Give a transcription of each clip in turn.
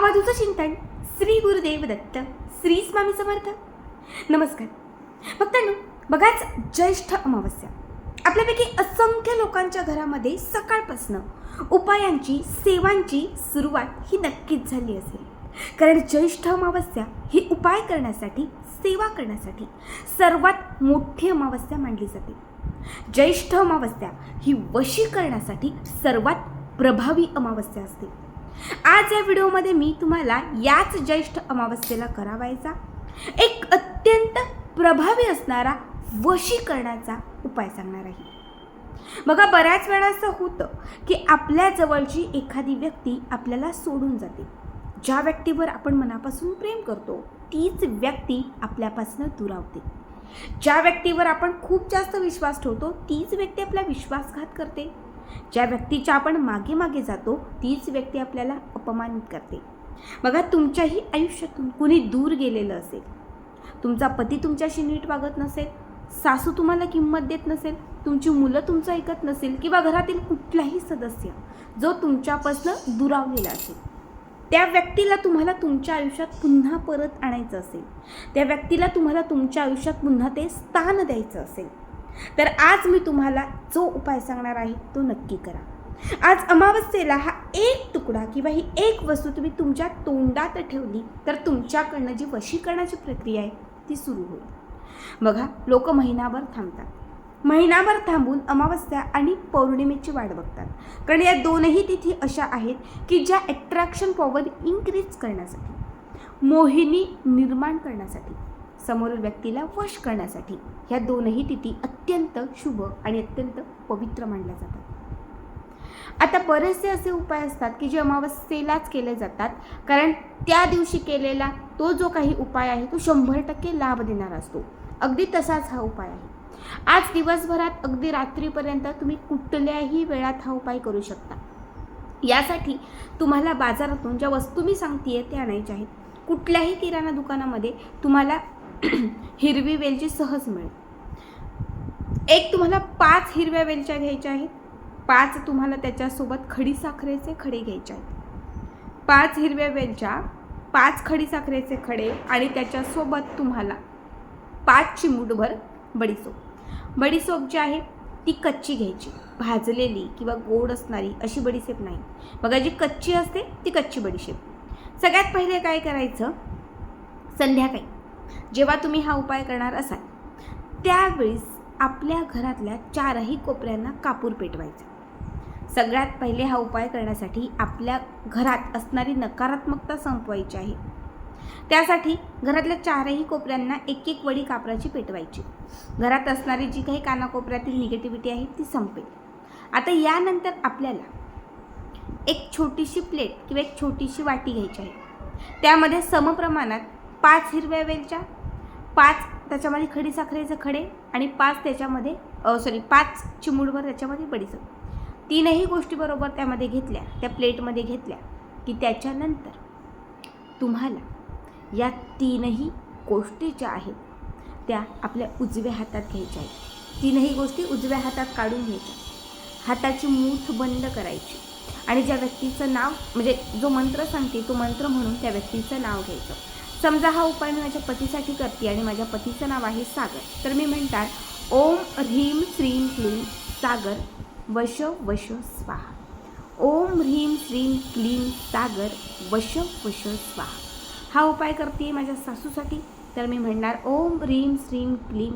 आवाजूचं चिंतन श्री गुरुदेव दत्त श्री स्वामी समर्थ. नमस्कार. भक्तांनो बघाच ज्येष्ठ अमावस्या. आपल्यापैकी असंख्य लोकांच्या घरामध्ये सकाळपासनं उपायांची सेवांची सुरुवात ही नक्कीच झाली असेल. कारण ज्येष्ठ अमावस्या ही उपाय करण्यासाठी सेवा करण्यासाठी सर्वात मोठी अमावस्या मानली जाते. ज्येष्ठ अमावस्या ही वशी करण्यासाठी सर्वात प्रभावी अमावस्या असते. आज या व्हिडिओमध्ये मी तुम्हाला याच ज्येष्ठ अमावस्येला करावायचा एक अत्यंत प्रभावी असणारा वशीकरणाचा उपाय सांगणार आहे. बघा बऱ्याच वेळा असं होतं की आपल्या जवळची एखादी व्यक्ती आपल्याला सोडून जाते. ज्या व्यक्तीवर आपण मनापासून प्रेम करतो तीच व्यक्ती आपल्यापासून दुरावते. ज्या व्यक्तीवर आपण खूप जास्त विश्वास ठेवतो तीच व्यक्ती आपला विश्वासघात करते. ज्या व्यक्तीच्या आपण मागे मागे जातो तीच व्यक्ती आपल्याला अपमानित करते. बघा तुमच्याही आयुष्यातून कुणी दूर गेलेलं असेल तुमचा पती तुमच्याशी नीट वागत नसेल सासू तुम्हाला किंमत देत नसेल तुमची मुलं तुमचं ऐकत नसेल किंवा घरातील कुठलाही सदस्य जो तुमच्यापासून दुरावलेला असेल त्या व्यक्तीला तुम्हाला तुमच्या आयुष्यात पुन्हा परत आणायचं असेल त्या व्यक्तीला तुम्हाला तुमच्या आयुष्यात पुन्हा ते स्थान द्यायचं असेल. तर आज मी तुम्हाला जो उपाय सांगणार आहे तो नक्की करा. आज अमावस्येला हा एक तुकडा किंवा ही एक वस्तू तुम्ही तुमच्या तोंडात ठेवली तर तुमच्याकडनं जी वशीकरणाची प्रक्रिया आहे ती सुरू होईल. बघा लोक महिनाभर थांबतात. महिनाभर थांबून अमावस्या आणि पौर्णिमेची वाट बघतात. कारण या दोनही तिथी अशा आहेत की ज्या ॲट्रॅक्शन पॉवर इन्क्रीज करण्यासाठी मोहिनी निर्माण करण्यासाठी. समोरील व्यक्तीला वश करण्यासाठी. ह्या दोनही तिथी अत्यंत शुभ आणि अत्यंत पवित्र मानल्या जातात. आता बरेचसे असे उपाय असतात की जे अमावस्येलाच केले जातात. कारण त्या दिवशी केलेला तो जो काही उपाय आहे तो शंभर टक्के लाभ देणारा असतो. अगदी तसाच हा उपाय आहे. आज दिवसभरात अगदी रात्रीपर्यंत तुम्ही कुठल्याही वेळात हा उपाय करू शकता. यासाठी तुम्हाला बाजारातून ज्या वस्तू मी सांगतेय त्या आणायच्या आहेत. कुठल्याही किराणा दुकानामध्ये तुम्हाला हिरवी वेलची सहज मिळेल. एक तुम्हाला पाच हिरव्या वेलच्या घ्यायच्या आहेत. पाच तुम्हाला त्याच्यासोबत खडी साखरेचे खडे घ्यायचे आहेत. पाच हिरव्या वेलच्या पाच खडी साखरेचे खडे आणि त्याच्यासोबत तुम्हाला पाच चिमूटभर बडीसोप. बडीसोप जी आहे ती कच्ची घ्यायची. भाजलेली किंवा गोड असणारी अशी बडीशेप नाही. बघा जी कच्ची असते ती कच्ची बडीशेप. सगळ्यात पहिले काय करायचं? संध्याकाळी. जेव्हा तुम्ही हा उपाय करणार असाल. त्यावेळेस आपल्या घरातल्या चारही कोपऱ्यांना कापूर पेटवायचा. सगळ्यात पहिले हा उपाय करण्यासाठी आपल्या घरात असणारी नकारात्मकता संपवायची आहे. त्यासाठी घरातल्या चारही कोपऱ्यांना एक एक वडी कापराची पेटवायची. घरात असणारी जी काही कानाकोपऱ्यातील निगेटिव्हिटी आहे ती संपेल. आता यानंतर आपल्याला एक छोटीशी प्लेट किंवा एक छोटीशी वाटी घ्यायची आहे. त्यामध्ये समप्रमाणात पाच हिरव्या वेलच्या पाच त्याच्यामध्ये खडी साखरेचे खडे आणि पाच त्याच्यामध्ये सॉरी पाच चिमुडभर त्याच्यामध्ये बडीसं तीनही गोष्टी बरोबर त्यामध्ये घेतल्या त्या प्लेटमध्ये घेतल्या की त्याच्यानंतर तुम्हाला या तीनही गोष्टी ज्या आहेत त्या आपल्या उजव्या हातात घ्यायच्या आहेत. तीनही गोष्टी उजव्या हातात काढून घ्यायच्या. हाताची मूठ बंद करायची. आणि ज्या व्यक्तीचं नाव म्हणजे जो मंत्र सांगते तो मंत्र म्हणून त्या व्यक्तीचं नाव घ्यायचं. समजा हा उपाय मी माझ्या पतीसाठी करते आणि माझ्या पतीचं नाव आहे सागर. तर मी म्हणतात ओम ह्रीम श्रीम क्लीम सागर वश वश स्वाहा. ओम ह्रीम श्रीम क्लीम सागर वश वश स्वाहा. हा उपाय करते माझ्या सासूसाठी. तर मी म्हणणार ओम ह्रीम श्रीम क्लीम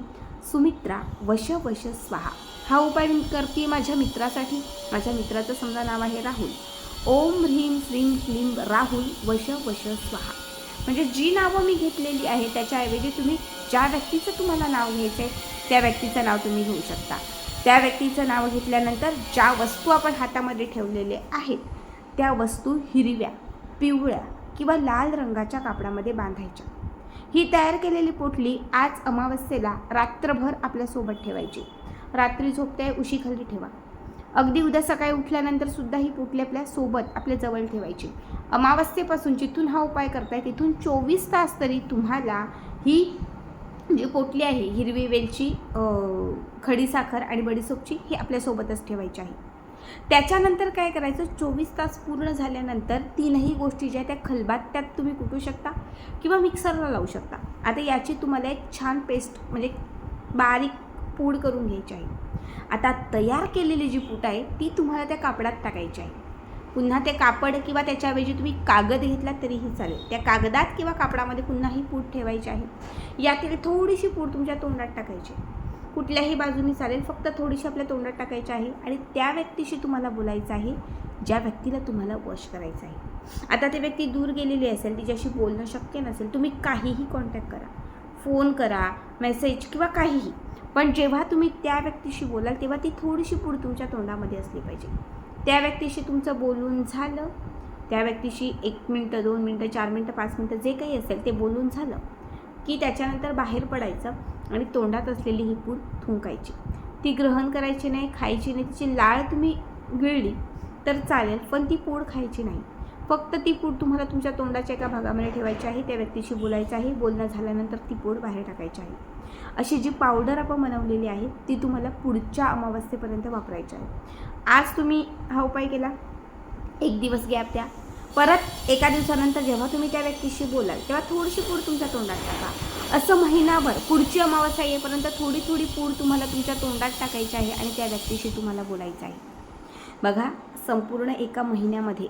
सुमित्रा वश वश स्वाहा. हा उपाय मी करते माझ्या मित्रासाठी. माझ्या मित्राचं समजा नाव आहे राहुल. ओम ह्रीम श्रीम क्लीम राहुल वश वश स्वाहा. म्हणजे जी नावं मी घेतलेली आहे त्याच्याऐवजी तुम्ही ज्या व्यक्तीचं तुम्हाला नाव घ्यायचं आहे त्या व्यक्तीचं नाव तुम्ही घेऊ शकता. त्या व्यक्तीचं नाव घेतल्यानंतर ज्या वस्तू आपण हातामध्ये ठेवलेले आहेत त्या वस्तू हिरव्या पिवळ्या किंवा लाल रंगाच्या कापडामध्ये बांधायच्या. ही तयार केलेली पोटली आज अमावस्येला रात्रभर आपल्यासोबत ठेवायची. रात्री झोपते उशीखाली ठेवा. अगदी उद्या सकाळी उठल्यानंतर सुद्धा ही पोटली आपल्यासोबत आपल्या जवळ ठेवायची. अमावस्येपासून जिथून हा उपाय करताय तिथून चोवीस तास तरी तुम्हाला ही जी पोटली आहे हिरवी वेलची खडीसाखर आणि बडीसोपची ही आपल्यासोबतच ठेवायची आहे. त्याच्यानंतर काय करायचं चोवीस तास पूर्ण झाल्यानंतर तीनही गोष्टी ज्या त्या खलबात त्यात तुम्ही कुटू शकता किंवा मिक्सरला लावू शकता. आता याची तुम्हाला एक छान पेस्ट म्हणजे बारीक पूड करून घ्यायची आहे. आता तयार केलेली जी पूट आहे ती तुम्हाला त्या कापडात टाकायची आहे. पुन्हा ते कापड किंवा त्याच्याऐवजी तुम्ही कागद घेतला तरीही चालेल. त्या कागदात किंवा कापडामध्ये पुन्हा ही पूट ठेवायची आहे. यातील थोडीशी पूट तुमच्या तोंडात टाकायची कुठल्याही बाजूनी चालेल फक्त थोडीशी आपल्या तोंडात टाकायची आहे आणि त्या व्यक्तीशी तुम्हाला बोलायचं आहे ज्या व्यक्तीला तुम्हाला वॉश करायचं आहे. आता ती व्यक्ती दूर गेलेली असेल तिच्याशी बोलणं शक्य नसेल तुम्ही काहीही कॉन्टॅक्ट करा. फोन करा मेसेज किंवा काहीही. पण जेव्हा तुम्ही त्या व्यक्तीशी बोलाल तेव्हा ती थोडीशी पूड तुमच्या तोंडामध्ये असली पाहिजे. त्या व्यक्तीशी तुमचं बोलून झालं त्या व्यक्तीशी एक मिनटं दोन मिनटं चार मिनटं पाच मिनटं जे काही असेल ते बोलून झालं की त्याच्यानंतर बाहेर पडायचं आणि तोंडात असलेली ही पूड थुंकायची. ती ग्रहण करायची नाही खायची नाही तिची लाळ तुम्ही गिळली तर चालेल पण ती पूड खायची नाही. फक्त ती पूड तुम्हाला तुमच्या तोंडाच्या एका भागामध्ये ठेवायची आहे त्या व्यक्तीशी बोलायचं आहे बोलणं झाल्यानंतर ती पूड बाहेर टाकायची आहे. अशी जी पावडर आपण बनवलेली आहे ती तुम्हाला पुढच्या अमावस्येपर्यंत वापरायची आहे. आज तुम्ही हा उपाय केला. एक दिवस गॅप द्या. परत एका दिवसानंतर जेव्हा तुम्ही त्या व्यक्तीशी बोलाल तेव्हा थोडीशी पूड तुमच्या तोंडात टाका. असं महिनाभर पुढची अमावस्या येईपर्यंत थोडी थोडी पूड तुम्हाला तुमच्या तोंडात टाकायची आहे आणि त्या व्यक्तीशी तुम्हाला बोलायचं आहे. बघा संपूर्ण एका महिन्यामध्ये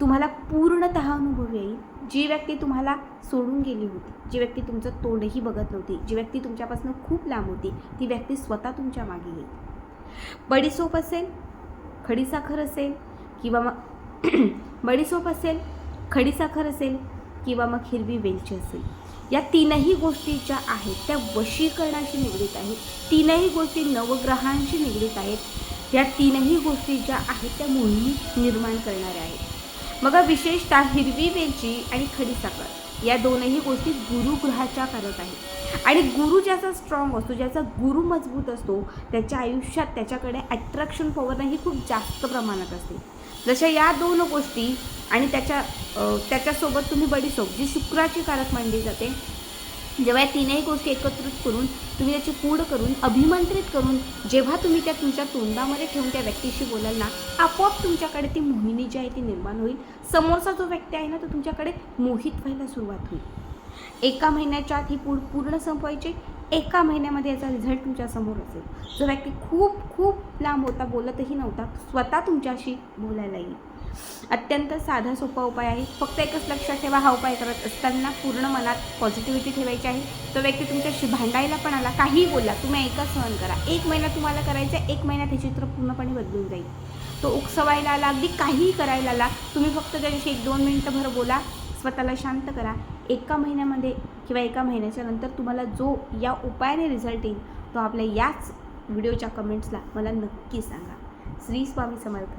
तुम्हाला पूर्णतः अनुभव येईल. जी व्यक्ती तुम्हाला सोडून गेली होती जी व्यक्ती तुमचं तोंडही बघत नव्हती जी व्यक्ती तुमच्यापासून खूप लांब होती ती व्यक्ती स्वतः तुमच्या मागे येईल. बडीसोप असेल खडीसाखर असेल किंवा मग बडीसोप असेल खडीसाखर असेल किंवा मग हिरवी वेलची असेल. या तीनही गोष्टी ज्या आहेत त्या वशीकरणाशी निगडीत आहेत तीनही गोष्टी नवग्रहांशी निगडीत आहेत या तीनही गोष्टी ज्या आहेत त्या मोहिनी निर्माण करणाऱ्या आहेत. मग विशेषतः हिरवी वेलची आणि खडीसाखर या दोनही गोष्टी गुरुग्रहाच्या करत आहेत. आणि गुरु ज्याचा स्ट्रॉंग असतो ज्याचा गुरु मजबूत असतो त्याच्या आयुष्यात त्याच्याकडे ॲट्रॅक्शन पॉवरही खूप जास्त प्रमाणात असते. जशा या दोन गोष्टी आणि त्याच्या त्याच्यासोबत तुम्ही बडीसोप जी शुक्राची कारक मानली जाते जेव्हा या तीनही गोष्टी एकत्रित करून तुम्ही त्याची पूड करून अभिमंत्रित करून जेव्हा तुम्ही त्या तुमच्या तोंडामध्ये ठेवून त्या व्यक्तीशी बोलाल ना आपोआप तुमच्याकडे ती मोहिनी जी आहे ती निर्माण होईल. समोरचा जो व्यक्ती आहे ना तो तुमच्याकडे मोहित व्हायला सुरुवात होईल. एका महिन्याच्या आत ही पूड पूर्ण संपवायची. एका महिन्यामध्ये याचा रिझल्ट तुमच्यासमोर असेल. जो व्यक्ती खूप खूप लांब होता बोलतही नव्हता स्वतः तुमच्याशी बोलायला येईल. अत्यंत साधा सोपा उपाय आहे. फक्त एकच लक्षात ठेवा हा उपाय करत असताना पूर्ण मनात पॉझिटिव्हिटी ठेवायची आहे. तो व्यक्ती तुमच्याशी भांडायला पण आला काहीही बोला तुम्ही ऐका सहन करा. एक महिना तुम्हाला करायचं आहे एक महिन्यात हे चित्र पूर्णपणे बदलून जाईल. तो उकसवायला आला अगदी काहीही करायला आला तुम्ही फक्त त्याच्याशी एक दोन मिनटं भर बोला स्वतःला शांत करा. एका महिन्यामध्ये किंवा एका महिन्याच्या नंतर तुम्हाला जो या उपायाने रिझल्ट येईल तो आपल्या याच व्हिडिओच्या कमेंट्सला मला नक्की सांगा. श्री स्वामी समर्थ.